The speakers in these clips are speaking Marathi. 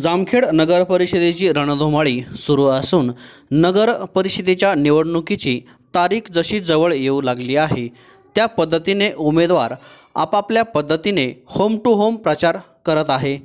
जामखेड नगर परिषदेची रणधुमाळी सुरू असून नगर परिषदेच्या निवडणुकीची तारीख जशी जवळ येऊ लागली आहे त्या पद्धतीने उमेदवार आपापल्या पद्धतीने होम टू होम प्रचार करत आहे.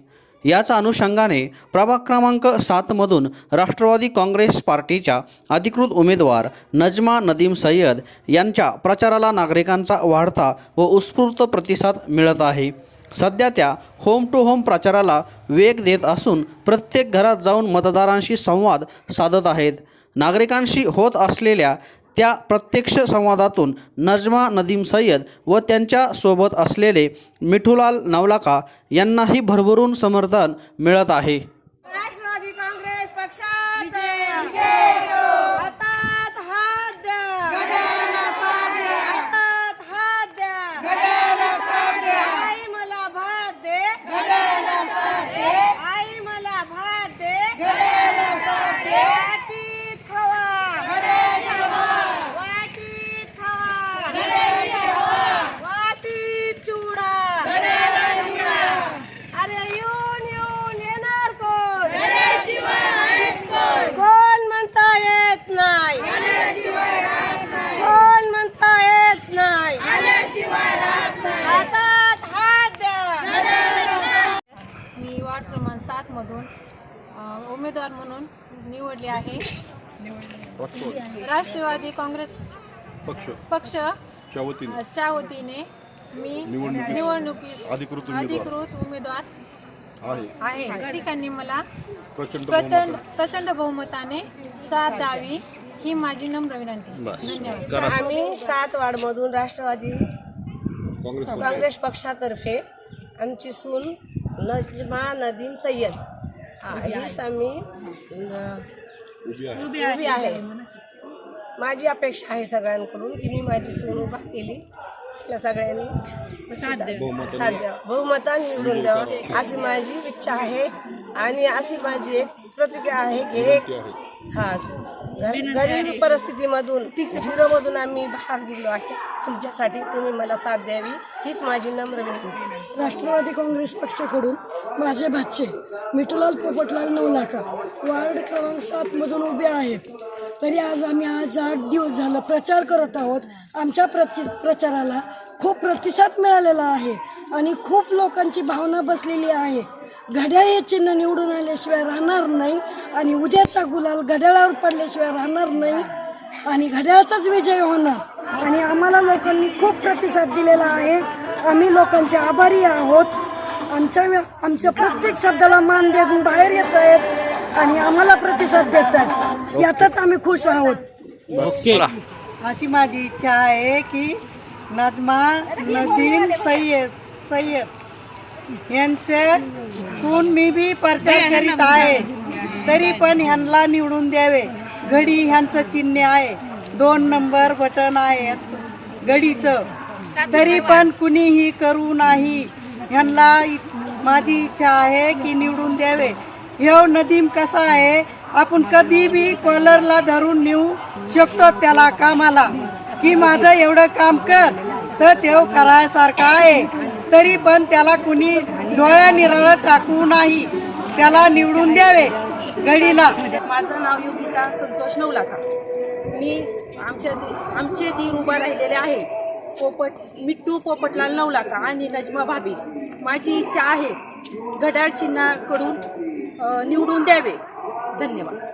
याच अनुषंगाने प्रभाग क्रमांक सातमधून राष्ट्रवादी काँग्रेस पार्टीच्या अधिकृत उमेदवार नजमा नदीम सय्यद यांच्या प्रचाराला नागरिकांचा वाढता व उत्स्फूर्त प्रतिसाद मिळत आहे. सध्या त्या होम टू होम प्रचाराला वेग देत असून प्रत्येक घरात जाऊन मतदारांशी संवाद साधत आहेत. नागरिकांशी होत असलेल्या त्या प्रत्यक्ष संवादातून नजमा नदीम सय्यद व त्यांच्यासोबत असलेले मिठूलाल नवलाका यांनाही भरभरून समर्थन मिळत आहे. अ, उमेदवार म्हणून निवडले आहे राष्ट्रवादी काँग्रेस पक्ष पक्ष च्या वतीने मी निवडणुकीस अधिकृत उमेदवार. अधिकृत उमेदवार आहे ठिकाणी मला प्रचंड प्रचंड बहुमत प्रचंड बहुमताने साथ द्यावी ही माझी नम्र विनंती. धन्यवाद. आम्ही सात वार्डमधून राष्ट्रवादी काँग्रेस पक्ष. काँग्रेस पक्षातर्फे आमची सून नजमा नदीम सय्यद हा, हीच आम्ही उभी आहे. माझी अपेक्षा आहे सगळ्यांकडून की मी माझी सून उभा केली. आपल्या सगळ्यांनी साथ द्यावी बहुमताने निवडून द्यावं. अशी माझी इच्छा आहे. आणि अशी माझी एक प्रतिक्रिया आहे की एक हा गरीब परिस्थितीमधून झिरोमधून आम्ही बाहेर गेलो आहे. तुमच्यासाठी तुम्ही मला साथ द्यावी हीच माझी नम्र विनंती. राष्ट्रवादी काँग्रेस पक्षाकडून माझे भाचे मिठूलाल पोपटलाल नवलाका वार्ड क्रमांक सातमधून उभे आहेत. तरी आज आम्ही आज आठ दिवस झालं प्रचार करत आहोत. आमच्या प्रति प्रचाराला खूप प्रतिसाद मिळालेला आहे आणि खूप लोकांची भावना बसलेली आहे. घड्याळ हे चिन्ह निवडून आल्याशिवाय राहणार नाही आणि उद्याचा गुलाल घड्याळावर पडल्याशिवाय राहणार नाही आणि घड्याळाचाच विजय होणार. आणि आम्हाला लोकांनी खूप प्रतिसाद दिलेला आहे. आम्ही लोकांचे आभारी आहोत. आमच्या आमच्या प्रत्येक शब्दाला मान देऊन बाहेर येत आहेत आणि आम्हाला प्रतिसाद देत आहेत. यातच आम्ही खुश आहोत. अशी माझी इच्छा आहे की नदमा नदीम सय्यद सय्यद. यांचे मी बी प्रचार करीत आहे. तरी पण ह्यांना निवडून द्यावे. घडी ह्यांचं चिन्ह आहे. दोन नंबर बटन आहे. घडीचं. तरी पण कुणीही करू नाही. ह्यांना माझी इच्छा आहे की निवडून द्यावे. ह्यो नदीम कसा आहे? आपण कधी बी कॉलरला धरून नेऊ शकतो त्याला कामाला. की माझं एवढं काम कर. तर तेव करायसारखा आहे. तरी पण त्याला कुणी डोळ्या निराळ टाकू नाही. त्याला निवडून द्यावे घडीला माझं नाव योगिता संतोष नवलाका. मी आमच्या आमचे दीर उभा राहिलेले आहे. पोपट मिट्टू पोपटलाल नवलाका आणि नजमा भाभी. माझी इच्छा आहे घड्याळ चिन्हाकडून निवडून द्यावे. धन्यवाद.